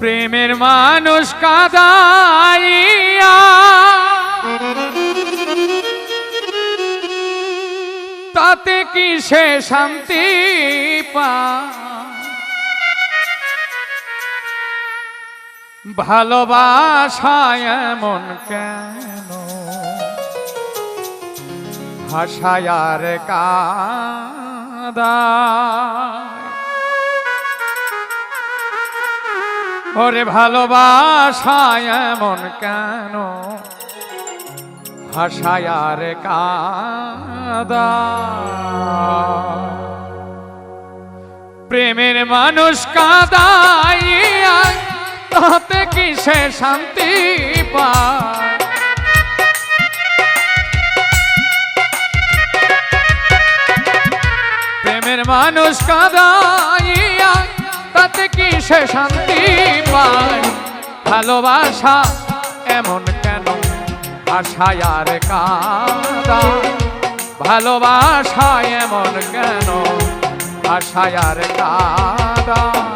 প্রেমের মানুষ কাদাইয়া। তাতে কি সে শান্তি পা? ভালোবাসায় এমন কেন? হাসায়ার কাদা। ওরে ভালোবাসায় এমন কেন? হাসায়ার কাদা। প্রেমের মানুষ কাদাইয়া, তাতে কি সে শান্তি পায়? প্রেমের মানুষ কাদাইয়া তাতে কি সে শান্তি পায়। ভালোবাসা এমন কেন? আশায় আর কাদা। ভালোবাসা এমন কেন? আশায় আর কাদা।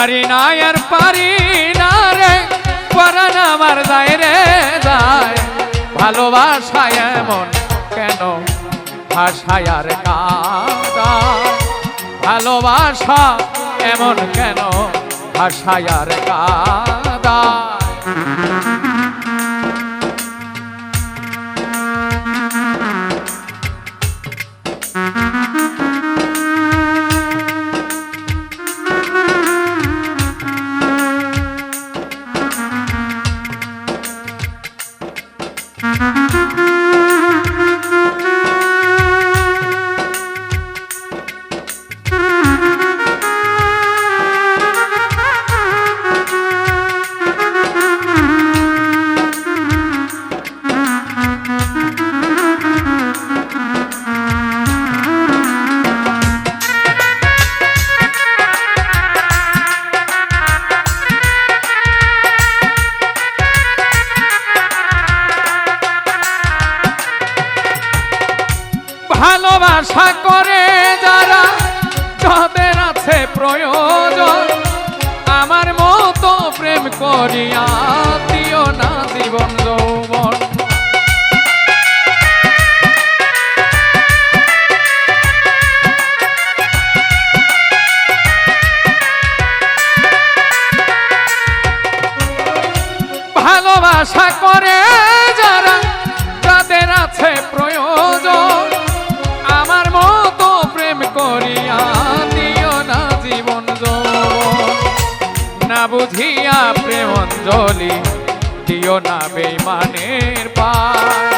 পারি পারি না রে পরান আমার যায় রে যায়। ভালোবাসায় এমন কেন ভাষায় আর কাদা? ভালোবাসা এমন কেন ভাষায় আর কাদা? ভালোবাসা করে যারা যাদের আছে প্রয়োজন, আমার মতো প্রেম করিয়া দিও না জীবন যৌবন। ভালোবাসা করে বুঝিয়া প্রেম অঞ্জলি দিও না বেমানের পায়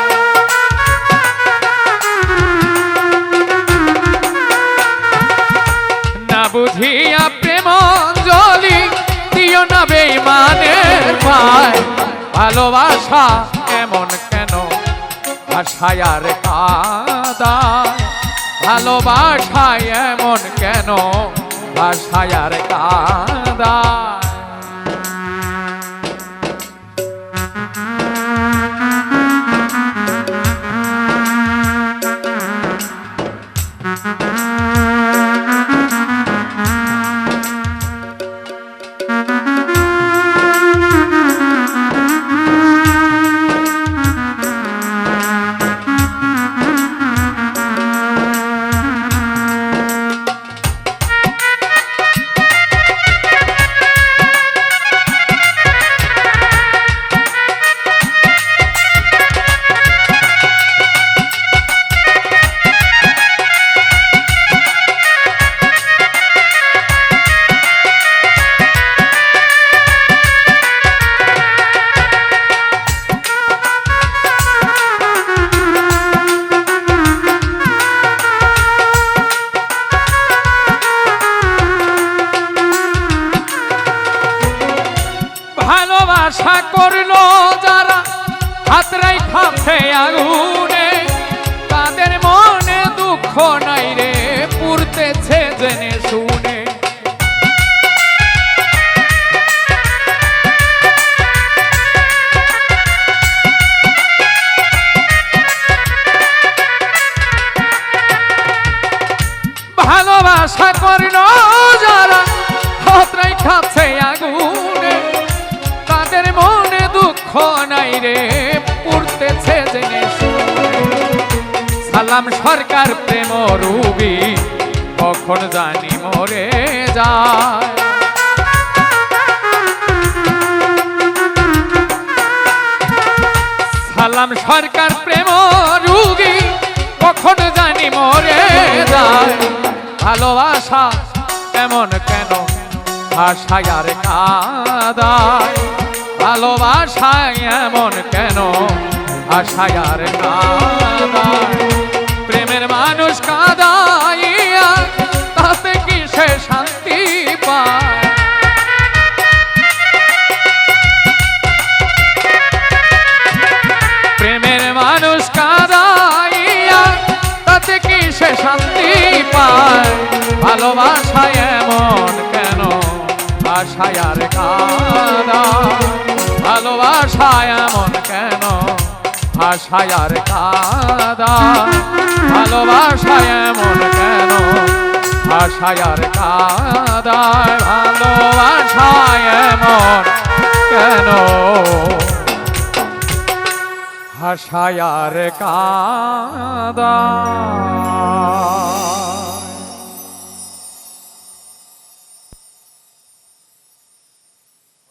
না বুঝিয়া প্রেম অঞ্জলি দিও না বেমানের পায় ভালোবাসা এমন কেন? ভাষায় আর কাদায়। ভালোবাসায় এমন কেন? ভাষায় আর কাদায়। ভালোবাসা করল যারা হাতরাই খাচ্ছে আগুনে, তাদের মনে দুঃখ নাই রে পুরতেছে জেনে সালাম সরকার প্রেম রুগী কখন জানি মরে যায়। সালাম সরকার প্রেম রুগী কখন জানি মরে যায়। ভালোবাসা এমন কেন ভাষায় আর কাদায়? ভালোবাসায় এমন কেন ভাষায় আর কাদায়? প্রেমের মানুষ কাদাইয়া তাতে কি সে শান্তি পায়? আশায় আর কাদা ভালোবাসায় এমন কেন? আশায় আর কাদা, ভালোবাসায় এমন কেন? আশায় আর কাদা, ভালোবাসায় এমন কেন? হাসায়ার কাদা।